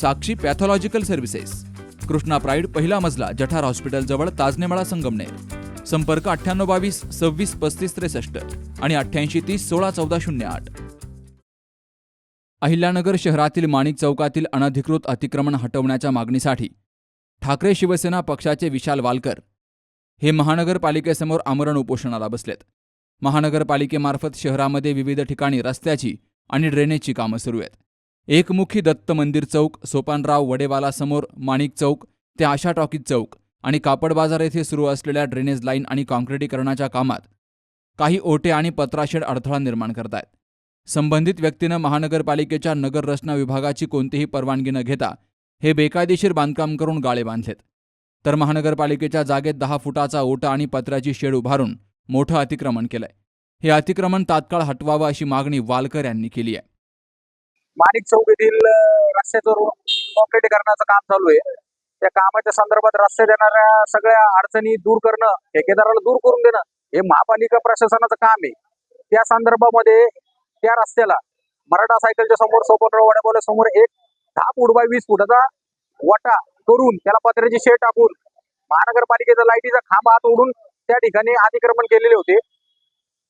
Sakshi pathological services. Krishna pride पहिला मजला जठार hospital जवळ ताजनेमाळा संगमनेर. संपर्क अठ्ठ्याण्णव बावीस सव्वीस पस्तीस त्रेसष्ट आणि अठ्ठ्याऐंशी तीस सोळा चौदा शून्य आठ. अहिल्यानगर शहरातील माणिक चौकातील अनधिकृत अतिक्रमण हटवण्याच्या मागणीसाठी ठाकरे शिवसेना पक्षाचे विशाल वालकर हे महानगरपालिकेसमोर आमरण उपोषणाला बसलेत. महानगरपालिकेमार्फत शहरामध्ये विविध ठिकाणी रस्त्याची आणि ड्रेनेजची कामं सुरू आहेत. एकमुखी दत्त मंदिर चौक सोपानराव वडेवाला समोर माणिक चौक ते आशा टॉकीज चौक आणि कापड बाजार येथे सुरू असलेल्या ड्रेनेज लाईन आणि काँक्रिटीकरणाच्या कामात काही ओटे आणि पत्राशेड अडथळा निर्माण करतायत. संबंधित व्यक्तीनं महानगरपालिकेच्या नगर रचना विभागाची कोणतीही परवानगी न घेता हे बेकायदेशीर बांधकाम करून गाळे बांधलेत. तर महानगरपालिकेच्या जागेत दहा फुटाचा ओटा आणि पत्र्याची शेड उभारून मोठं अतिक्रमण केलंय. हे अतिक्रमण तात्काळ हटवावं अशी मागणी वालकर यांनी केली आहे. माणिक चौक येथील अं, रस्त्याचं कॉन्क्रिटीकरणाचं काम चालू आहे. त्या कामाच्या संदर्भात रस्त्यात येणाऱ्या सगळ्या अडचणी दूर करणं ठेकेदाराला दूर करून देणं हे महापालिका प्रशासनाचं काम आहे. त्या संदर्भामध्ये त्या रस्त्याला मराठा सायकलच्या समोर सोपनराव वाड्यापावल्या समोर एक दहा फूट बाय वीस फुटाचा वटा करून त्याला पत्र्याची शेड टाकून महानगरपालिकेचा लाईटीचा खांब हात ओढून त्या ठिकाणी अतिक्रमण केलेले होते.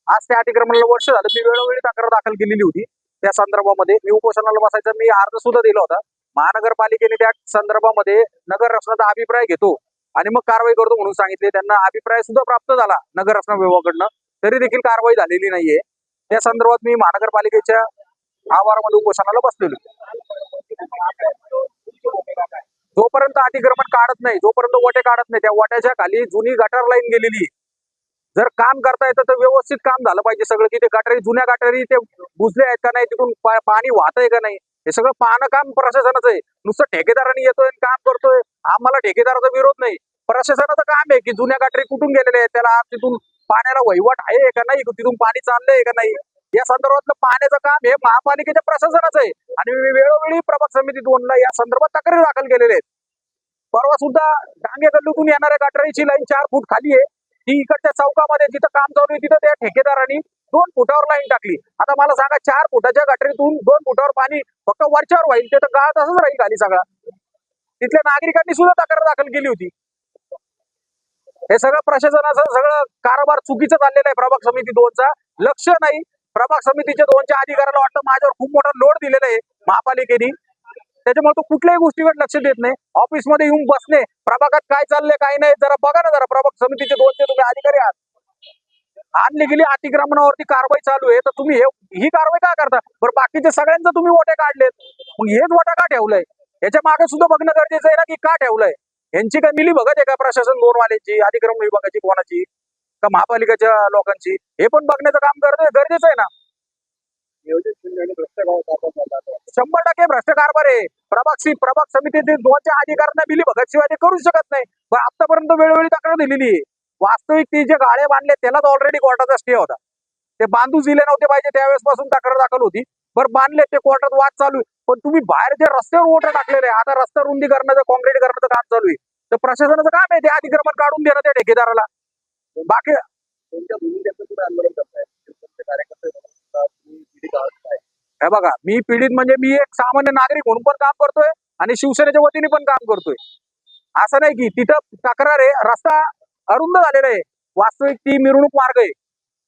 आज त्या अतिक्रमणाला वर्ष झालं. मी वेळोवेळी तक्रार दाखल केलेली होती. त्या संदर्भामध्ये मी उपोषणाला बसायचा मी अर्ज सुद्धा दिला होता. महानगरपालिकेने त्या संदर्भामध्ये नगर रचनाचा अभिप्राय घेतो आणि मग कारवाई करतो म्हणून सांगितले. त्यांना अभिप्राय सुद्धा प्राप्त झाला नगर रचना विभागाकडनं. तरी देखील कारवाई झालेली नाहीये. त्या संदर्भात मी महानगरपालिकेच्या आवारामध्ये उपोषणाला बसलेलो. जोपर्यंत अतिक्रमण काढत नाही जोपर्यंत वटे काढत नाही त्या वट्याच्या खाली जुनी गटर लाईन गेलेली जर काम करता येतं तर व्यवस्थित काम झालं पाहिजे सगळं. तिथे ते गटारी जुन्या गटारी ते बुजले आहेत का नाही तिथून पाणी वाहत आहे का नाही हे सगळं पाहणं काम प्रशासनाचं आहे. नुसतं ठेकेदाराने येतोय आणि काम करतोय. आम्हाला ठेकेदाराचा विरोध नाही. प्रशासनाचं काम आहे की जुन्या गटारी कुठून गेलेले आहेत त्याला तिथून पाण्याला वहिवाट आहे का नाही तिथून पाणी चाललंय का नाही? या संदर्भातलं पाण्याचं काम हे महापालिकेच्या प्रशासनाचं आहे. आणि वेळोवेळी प्रभाग समिती दोनला या संदर्भात तक्रारी दाखल केलेल्या आहेत. परवा सुद्धा डांगे गल्लूतून येणाऱ्या गटारीची लाईन चार फूट खाली आहे. ती इकडच्या चौकामध्ये जिथं काम चालू आहे तिथं त्या ठेकेदारांनी दोन फुटावर लाईन टाकली. आता मला सांगा चार फुटाच्या गटरीतून दोन फुटावर पाणी फक्त वरच्यावर व्हाईल ते तर गाळ तसंच राहील खाली सगळा. तिथल्या नागरिकांनी सुद्धा तक्रार दाखल केली होती. हे सगळं प्रशासनाचं सगळं कारभार चुकीचं चाललेलं आहे प्रभाग समिती दोनचा. लक्ष नाही. प्रभाग समितीच्या दोनच्या अधिकाऱ्याला वाटतं माझ्यावर खूप मोठा लोड दिलेला आहे महापालिकेने. त्याच्यामुळे तो कुठल्याही गोष्टीकडे लक्ष देत नाही. ऑफिसमध्ये येऊन बसणे प्रभागात काय चाललंय काय नाही जरा बघा ना जरा. प्रभाग समितीचे दोनचे तुम्ही अधिकारी आहात. आणली गेली अतिक्रमणावरती कारवाई चालू आहे. तर तुम्ही हे ही कारवाई का करता? बरं बाकीचे सगळ्यांचं तुम्ही वोटे काढलेत. मग हेच वोटा का ठेवलंय? याच्या मागे सुद्धा बघणं गरजेचं आहे ना की का ठेवलंय? यांची काय मिली बघत आहे का प्रशासन दोनवाल्यांची अतिक्रमण विभागाची कोणाची का महापालिकेच्या लोकांची? हे पण बघण्याचं काम गरजे गरजेचं आहे ना. शंभर टक्के भ्रष्ट कारभार आहे प्रभाग प्रभाग समितीचे दोनच्या अधिकाऱ्यांना बिली भगत शिवाय करू शकत नाही. पण आतापर्यंत वेळोवेळी तक्रार दिलेली आहे. वास्तविक ते जे गाळे बांधले त्यालाच ऑलरेडी कोर्टाचा स्टे होता. ते बांधूच दिले नव्हते पाहिजे त्यावेळेस पासून तक्रार दाखल होती. बरं बांधले ते कोर्टात वाद चालू आहे. पण तुम्ही बाहेर जे रस्त्यावर वोटर टाकलेले आहे आता रस्ता रुंदी करण्याचं कॉन्क्रीट करण्याचं काम चालू आहे तर प्रशासनाचं काम आहे ते अतिक्रमण काढून देणं त्या ठेकेदाराला. बाकी हे बघा मी पीडित म्हणजे मी एक सामान्य नागरिक म्हणून पण काम करतोय आणि शिवसेनेच्या वतीने पण काम करतोय. असं नाही की तिथं तक्रार आहे रस्ता अरुंद झालेला आहे. वास्तविक ती मिरवणूक मार्ग आहे.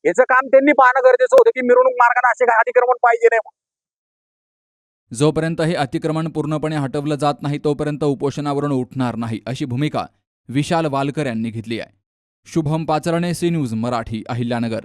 याचं काम त्यांनी पाहणं गरजेचं होतं की मिरवणूक मार्गाने असे काय अतिक्रमण पाहिजे नाही जोपर्यंत हे अतिक्रमण पूर्णपणे हटवलं जात नाही तोपर्यंत उपोषणावरून उठणार नाही अशी भूमिका विशाल वालकर यांनी घेतली आहे. Shubham Pacharne C news Marathi Ahilyanagar.